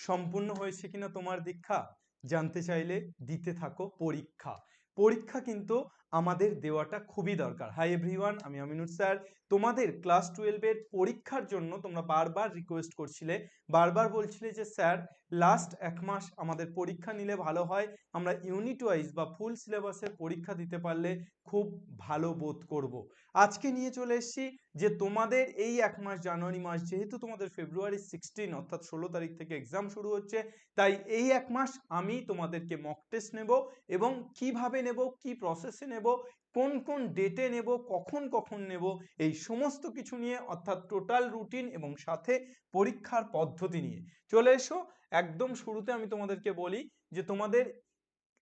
সম্পূর্ণ হয়েছে কিনা তোমার দীক্ষা জানতে চাইলে দিতে থাকো পরীক্ষা। পরীক্ষা কিন্তু আমাদের দেওয়াটা খুবই দরকার। হাই এভরিওয়ান আমি আমিনুর স্যার। তোমাদের ক্লাস টুয়েলভের পরীক্ষার জন্য তোমরা বারবার রিকোয়েস্ট করছিলে। বারবার বলছিলে যে, স্যার লাস্ট এক মাস আমাদের পরীক্ষা নিলে ভালো হয়। আমরা ইউনিট ওয়াইজ বা ফুল সিলেবাসের পরীক্ষা দিতে পারলে খুব ভালো বোধ করব। আজকে নিয়ে চলে এসেছি যে, তোমাদের এই এক মাস, জানুয়ারি মাস, যেহেতু তোমাদের ফেব্রুয়ারি সিক্সটিন অর্থাৎ ষোলো তারিখ থেকে এক্সাম শুরু হচ্ছে, তাই এই এক মাস আমি তোমাদেরকে মক টেস্ট নেব এবং কীভাবে নেব, কি প্রসেসে নেব কোন কোন ডেটে নেব, কখন কখন নেব, এই সমস্ত কিছু নিয়ে অর্থাৎ টোটাল রুটিন এবং সাথে পরীক্ষার পদ্ধতি নিয়ে। চলে এসো, একদম শুরুতে আমি তোমাদেরকে বলি যে তোমাদের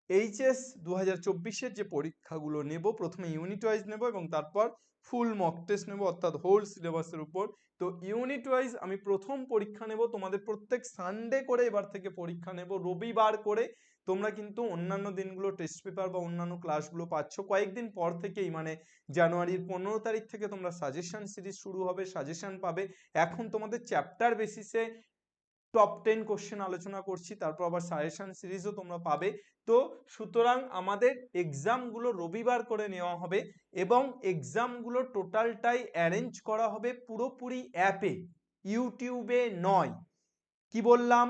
এইচএস দু হাজার চব্বিশের যে পরীক্ষাগুলো নেব, প্রথমে ইউনিট ওয়াইজ নেব এবং তারপর ফুল মক টেস্ট নেব, অর্থাৎ হোল সিলেবাসের উপর। তো ইউনিট ওয়াইজ আমি প্রথম পরীক্ষা নেব, তোমাদের প্রত্যেক সানডে করে এবার থেকে পরীক্ষা নেব, রবিবার করে। তোমরা কিন্তু অন্যান্য দিনগুলো টেস্ট পেপার বা অন্যান্য ক্লাসগুলো পাচ্ছ। কয়েকদিন পর থেকেই মানে জানুয়ারির পনেরো তারিখ থেকে তোমরা সাজেশন সিরিজ শুরু হবে সাজেশন পাবে। এখন তোমাদের চ্যাপ্টার বেসিসে টপ টেন কোশ্চেন আলোচনা করছি, তারপর আবার সাজেশন সিরিজও তোমরা পাবে। তো সুতরাং আমাদের এক্সামগুলো রবিবার করে নেওয়া হবে এবং এক্সামগুলো টোটালটাই অ্যারেঞ্জ করা হবে পুরোপুরি অ্যাপে ইউটিউবে নয়। কি বললাম?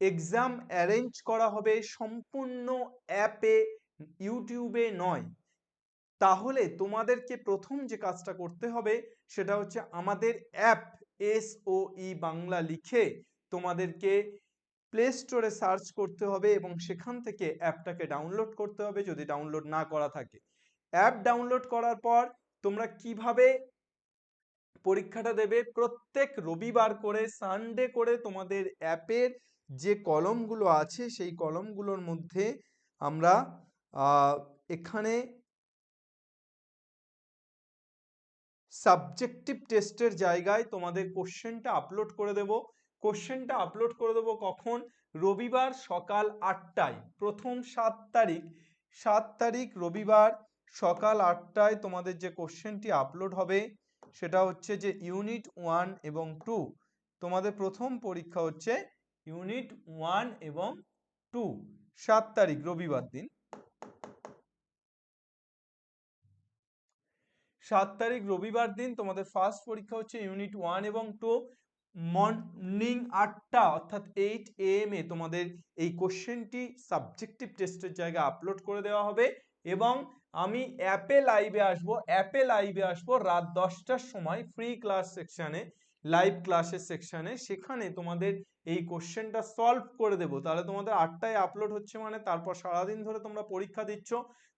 এক্সাম অ্যারেঞ্জ করা হবে সম্পূর্ণ অ্যাপে ইউটিউবে নয়। তাহলে তোমাদেরকে প্রথম যে কাজটা করতে হবে, সেটা হচ্ছে আমাদের app S O E Bangla লিখে তোমাদেরকে প্লে স্টোরে সার্চ করতে হবে এবং সেখান থেকে অ্যাপটাকে ডাউনলোড করতে হবে যদি ডাউনলোড না করা থাকে। অ্যাপ ডাউনলোড করার পর তোমরা কীভাবে পরীক্ষাটা দেবে? প্রত্যেক রবিবার করে সানডে করে তোমাদের অ্যাপের যে কলমগুলো আছে, সেই কলমগুলোর মধ্যে আমরা এখানে সাবজেক্টিভ টেস্টের জায়গায় তোমাদের কোশ্চেনটা আপলোড করে দেব। কোশ্চেনটা আপলোড করে দেবো কখন? রবিবার সকাল আটটায়। প্রথম সাত তারিখ। সাত তারিখ রবিবার সকাল আটটায় তোমাদের যে কোশ্চেনটি আপলোড হবে, সেটা হচ্ছে যে ইউনিট ওয়ান এবং টু তোমাদের প্রথম পরীক্ষা হচ্ছে ইউনিট ওয়ান এবং টু সাত তারিখ রবিবার দিন। সাত তারিখ রবিবার দিন তোমাদের ফার্স্ট পরীক্ষা হচ্ছে ইউনিট ওয়ান এবং টু মর্নিং আটটা, অর্থাৎ এইট এ এম এ তোমাদের এই কোশ্চেনটি সাবজেক্টিভ টেস্টের জায়গায় আপলোড করে দেওয়া হবে এবং আমি অ্যাপে লাইভে আসব অ্যাপে লাইভে আসব রাত দশটার সময় ফ্রি ক্লাস সেকশানে লাইভ ক্লাসের সেকশানে সেখানে তোমাদের এই কোশ্চেনটা সলভ করে দেবো। তাহলে তোমাদের আটটায় আপলোড হচ্ছে মানে তারপর সারাদিন ধরে তোমরা পরীক্ষা দিচ্ছ।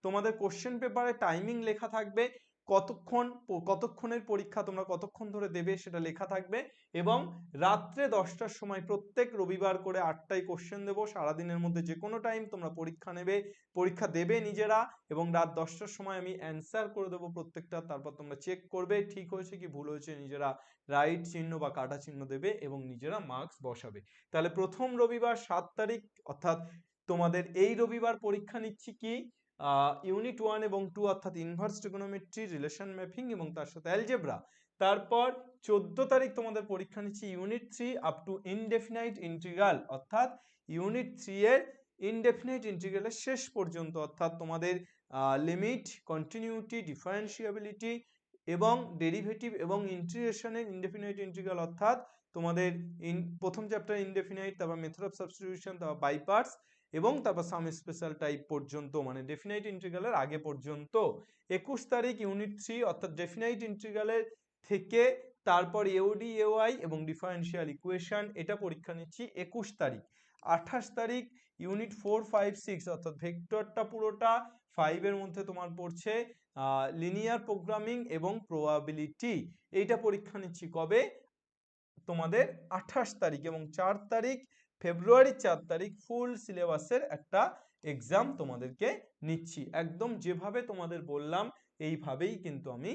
তোমাদের কোশ্চেন পেপারে টাইমিং লেখা থাকবে। কতক্ষণ কতক্ষণের পরীক্ষা তোমরা কতক্ষণ ধরে দেবে সেটা লেখা থাকবে এবং রাত্রে দশটার সময় প্রত্যেক রবিবার করে আটটায় কোশ্চেন দেবো। সারাদিনের মধ্যে যে কোনো টাইম তোমরা পরীক্ষা নেবে, পরীক্ষা দেবে নিজেরা এবং রাত দশটার সময় আমি অ্যান্সার করে দেবো প্রত্যেকটা, তারপর তোমরা চেক করবে ঠিক হয়েছে কি ভুল হয়েছে, নিজেরা রাইট চিহ্ন বা কাটা চিহ্ন দেবে এবং নিজেরা মার্কস বসাবে। তাহলে প্রথম রবিবার সাত তারিখ, অর্থাৎ তোমাদের এই রবিবার পরীক্ষা নিচ্ছি কি? ইউনিট ওয়ান এবং টু অর্থাৎ ইনভার্স ট্রিগোনোমেট্রি রিলেশন ম্যাপিং এবং তার সাথে অ্যালজেব্রা তারপর চোদ্দ তারিখ তোমাদের পরীক্ষা নিচ্ছি unit three up to indefinite integral অর্থাৎ ইউনিট থ্রি এর ইনডেফিনাইট ইন্টিগ্রালের শেষ পর্যন্ত, অর্থাৎ তোমাদের লিমিট কন্টিনিউটি ডিফারেন্সিয়াবিলিটি এবং ডেরিভেটিভ এবং ইন্টিগ্রেশনের ইনডেফিনাইট ইন্টিগ্রাল অর্থাৎ তোমাদের ইন প্রথম চ্যাপ্টার ইনডেফিনাইট তারপর মেথড অফ সাবস্টিটিউশন তারপর বাইপার্স এবং তারপর সাম স্পেশাল টাইপ পর্যন্ত মানে ডেফিনাইট ইন্টিগ্রালের আগে পর্যন্ত, একুশ তারিখ ইউনিট থ্রি অর্থাৎ ডেফিনাইট ইন্টিগ্রালের থেকে তারপর এওডি এওয়াই এবং ডিফারেন্সিয়াল ইকুয়েশন এটা পরীক্ষা নিচ্ছি একুশ তারিখ। আঠাশ তারিখ ইউনিট ফোর ফাইভ সিক্স অর্থাৎ ভেক্টরটা পুরোটা ফাইভের মধ্যে তোমার পড়ছে লিনিয়ার প্রোগ্রামিং এবং প্রবাবিলিটি এইটা পরীক্ষা নিচ্ছি কবে? তোমাদের আঠাশ তারিখ এবং চার তারিখ ফেব্রুয়ারির চার তারিখ ফুল সিলেবাসের একটা এক্সাম তোমাদেরকে নিচ্ছি। একদম যেভাবে তোমাদের বললাম, এইভাবেই কিন্তু আমি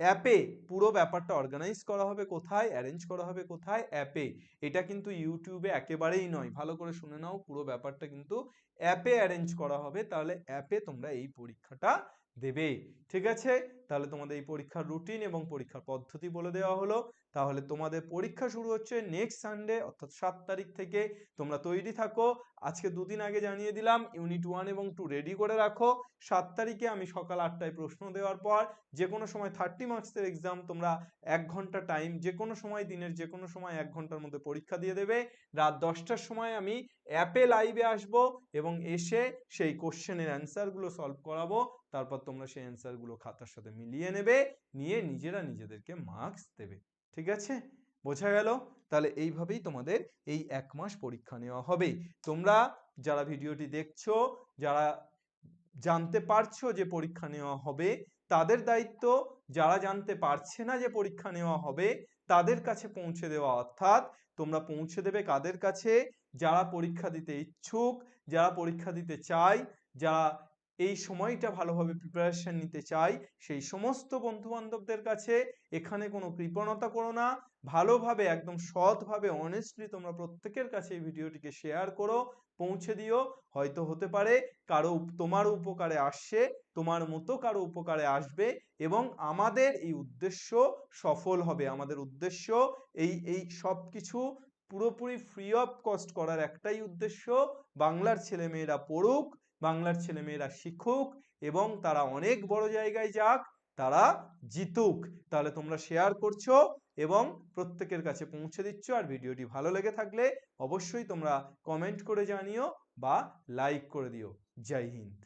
অ্যাপে পুরো ব্যাপারটা অর্গানাইজ করা হবে কোথায় অ্যারেঞ্জ করা হবে কোথায় অ্যাপে এটা কিন্তু ইউটিউবে একেবারেই নয়। ভালো করে শুনে নাও, পুরো ব্যাপারটা কিন্তু অ্যাপে অ্যারেঞ্জ করা হবে, তাহলে অ্যাপে তোমরা এই পরীক্ষাটা দেবে ঠিক আছে? তাহলে তোমাদের এই পরীক্ষার রুটিন এবং পরীক্ষার পদ্ধতি বলে দেওয়া হলো। তাহলে তোমাদের পরীক্ষা শুরু হচ্ছে নেক্সট সানডে অর্থাৎ সাত তারিখ থেকে। তোমরা তৈরি থাকো। আজকে দুদিন আগে জানিয়ে দিলাম ইউনিট ওয়ান এবং টু রেডি করে রাখো। সাত তারিখে আমি সকাল আটটায় প্রশ্ন দেওয়ার পর যে কোনো সময় থার্টি মার্কসের এক্সাম তোমরা এক ঘণ্টা টাইম যে কোনো সময় দিনের যে কোনো সময় এক ঘণ্টার মধ্যে পরীক্ষা দিয়ে দেবে। রাত দশটার সময় আমি অ্যাপে লাইভে আসব এবং এসে সেই কোশ্চেনের অ্যান্সারগুলো সলভ করাবো। তারপর তোমরা সেই অ্যান্সারগুলো খাতার সাথে মিলিয়ে নেবে, নিয়ে নিজেরা নিজেদেরকে মার্কস দেবে। ঠিক আছে? বোঝা গেল? তাহলে এইভাবেই তোমাদের এই এক মাস পরীক্ষা নেওয়া হবে। তোমরা যারা ভিডিওটি দেখছ, যারা জানতে পারছ যে পরীক্ষা নেওয়া হবে, তাদের দায়িত্ব, যারা জানতে পারছে না যে পরীক্ষা নেওয়া হবে, তাদের কাছে পৌঁছে দেওয়া। অর্থাৎ তোমরা পৌঁছে দেবে কাদের কাছে? যারা পরীক্ষা দিতে ইচ্ছুক, যারা পরীক্ষা দিতে চায়, যারা এই সময়টা ভালোভাবে প্রিপারেশন নিতে চাই। সেই সমস্ত বন্ধু বান্ধবদের কাছে এখানে কোনো কৃপণতা করো না। ভালোভাবে, একদম সৎভাবে অনেস্টলি তোমরা প্রত্যেকের কাছে এই ভিডিওটিকে শেয়ার করো, পৌঁছে দিও। হয়তো হতে পারে কারও তোমার উপকারে আসছে, তোমার মতো কারও উপকারে আসবে এবং আমাদের এই উদ্দেশ্য সফল হবে। আমাদের উদ্দেশ্য এই এই সব কিছু পুরোপুরি ফ্রি অফ কস্ট করার একটাই উদ্দেশ্য। বাংলার ছেলেমেয়েরা পড়ুক বাংলার ছেলেমেয়েরা শিখুক এবং তারা অনেক বড় জায়গায় যাক, তারা জিতুক। তাহলে তোমরা শেয়ার করছ এবং প্রত্যেকের কাছে পৌঁছে দিচ্ছ। আর ভিডিওটি ভালো লেগে থাকলে অবশ্যই তোমরা কমেন্ট করে জানিও বা লাইক করে দিও। জয় হিন্দ।